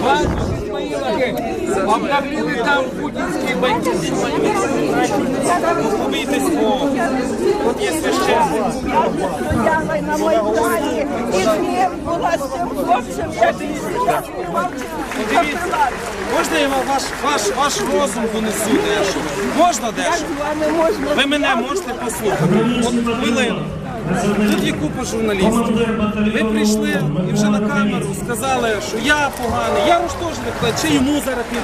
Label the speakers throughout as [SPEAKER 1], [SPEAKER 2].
[SPEAKER 1] Вас, Исмаиловы, обновили там путинские бойцы. Умейтесь, от є священник.
[SPEAKER 2] стояла на який зараз співав
[SPEAKER 1] Дивіться, можна я вам ваш, ваш, ваш розум понесу дещо? Можна
[SPEAKER 2] можна.
[SPEAKER 1] Ви мене можете послухати? От хвилину. Тут є купа журналістів. Ви прийшли і вже на камеру сказали, що я поганий, я ж теж не вкладаю, чи йому зараз не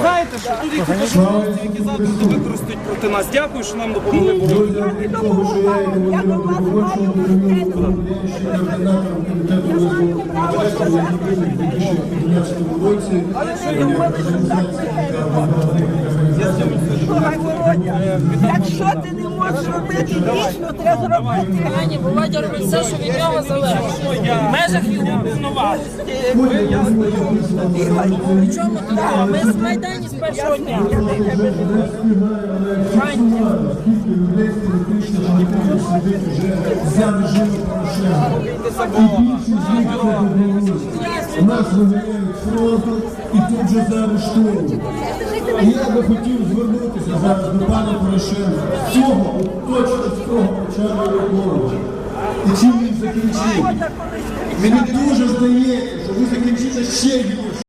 [SPEAKER 1] Знаєте що, тут є купа журналістів, які завтра це використають проти нас. Дякую, що нам допомогли боротися.
[SPEAKER 2] Я. Але що Володя, якщо ти не можеш робити дійсно, треба зробити.
[SPEAKER 3] Пані Володя робить все, що від нього залежить. В межах його повноважень. Причому тут? Ми з Майдані з першого дня.
[SPEAKER 4] Порошенка. Нас виганяють з фронту і тут же заарештовують. Я би хотів звернутися зараз до пана Порошенка. Цього, точно з цього почали Януковича. І чим він закінчив? Мені дуже здається, що ви закінчите ще гірше.